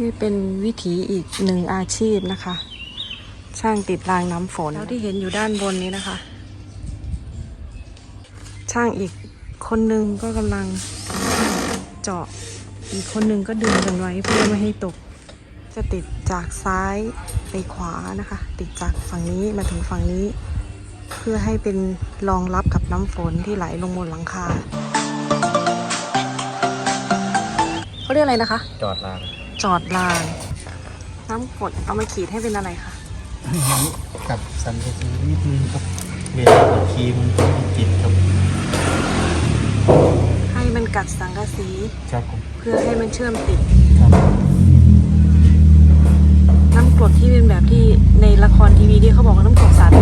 นี่เป็นวิถีอีกหนึ่งอาชีพนะคะ ช่างติดรางน้ำฝนแล้วที่เห็นอยู่ด้านบนนี้นะคะ ช่างอีกคนนึงก็กำลังเจาะอีกคนนึงก็ดึงกันไว้เพื่อไม่ให้ตก จะติดจากซ้ายไปขวานะคะ ติดจากฝั่งนี้มาถึงฝั่งนี้ เพื่อให้เป็นรองรับกับน้ำฝนที่ไหลลงบนหลังคาเขาเรียกอะไรนะคะ จอดราง จอดรางน้ำกรดเอามาขีดให้เป็นอะไรคะกับสันกะสีนิดนึงครับเวลากดคีย์มันจะไม่ติดครับให้มันกัดสังกะสีครับผมเพื่อให้มันเชื่อมติดครับน้ำกรดที่เป็นแบบที่ในละครทีวีที่เขาบอกว่าน้ำกรดสาดหน้าเนี่ย